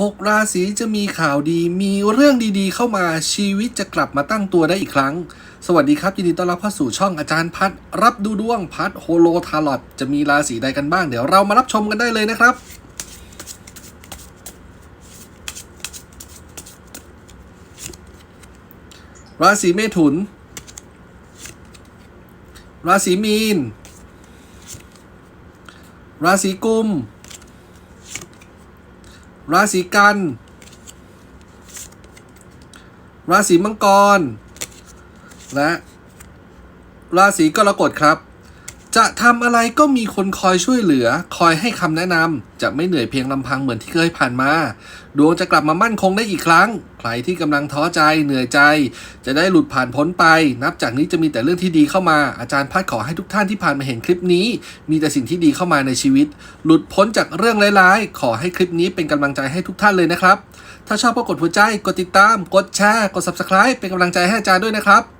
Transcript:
หกราศีจะมีข่าวดี มีเรื่องดีๆ เข้ามาชีวิตจะกลับมาตั้งตัวได้อีกครั้ง สวัสดีครับ ยินดีต้อนรับเข้าสู่ช่องอาจารย์พัด รับดูดวงพัดโฮโลทาร์ลอตจะมีราศีใดกันบ้าง เดี๋ยวเรามารับชมกันได้เลยนะครับราศีเมถุน ราศีมีน ราศีกุม ราศีกัน ราศีมังกร และ ราศีกรกฎครับ จะทำอะไรก็มีคนคอยช่วยเหลือ คอยให้คำแนะนำจะไม่เหนื่อยเพียงลำพังเหมือนที่เคยผ่านมา ดวงจะกลับมามั่นคงได้อีกครั้ง ใครที่กำลังท้อใจเหนื่อยใจ จะได้หลุดผ่านพ้นไป นับจากนี้จะมีแต่เรื่องที่ดีเข้ามา อาจารย์พัดขอให้ทุกท่านที่ผ่านมาเห็นคลิปนี้ มีแต่สิ่งที่ดีเข้ามาในชีวิต หลุดพ้นจากเรื่องร้ายๆ ขอให้คลิปนี้เป็นกำลังใจให้ทุกท่านเลยนะครับ ถ้าชอบก็กดหัวใจ กดติดตาม กดแชร์ กด subscribe เป็นกำลังใจให้อาจารย์ด้วยนะครับ